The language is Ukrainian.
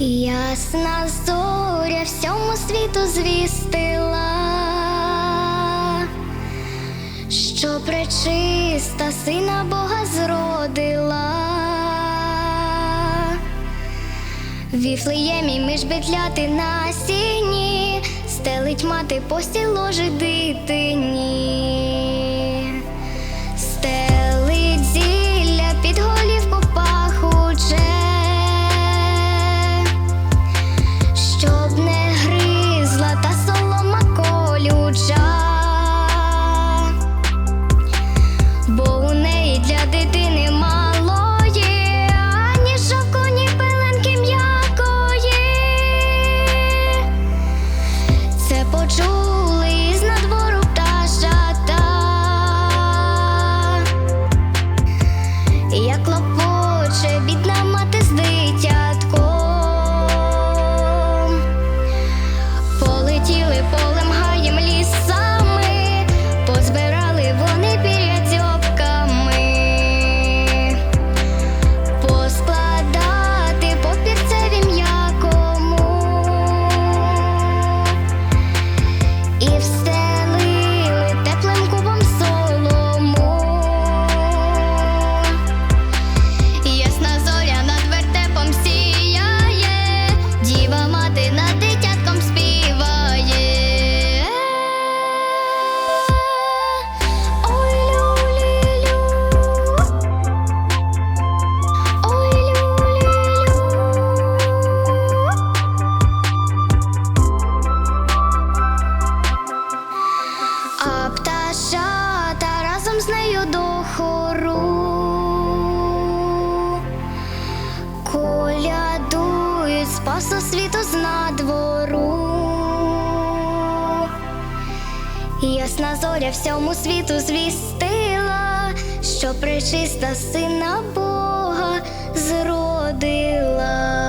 Ясна зоря всьому світу звістила, що пречиста сина Бога зродила, Віфлеємі між бетляти на сіні, стелить мати постіло дитині. possible. спасо світу з надвору, ясна зоря всьому світу звістила, що причиста сина Бога зродила.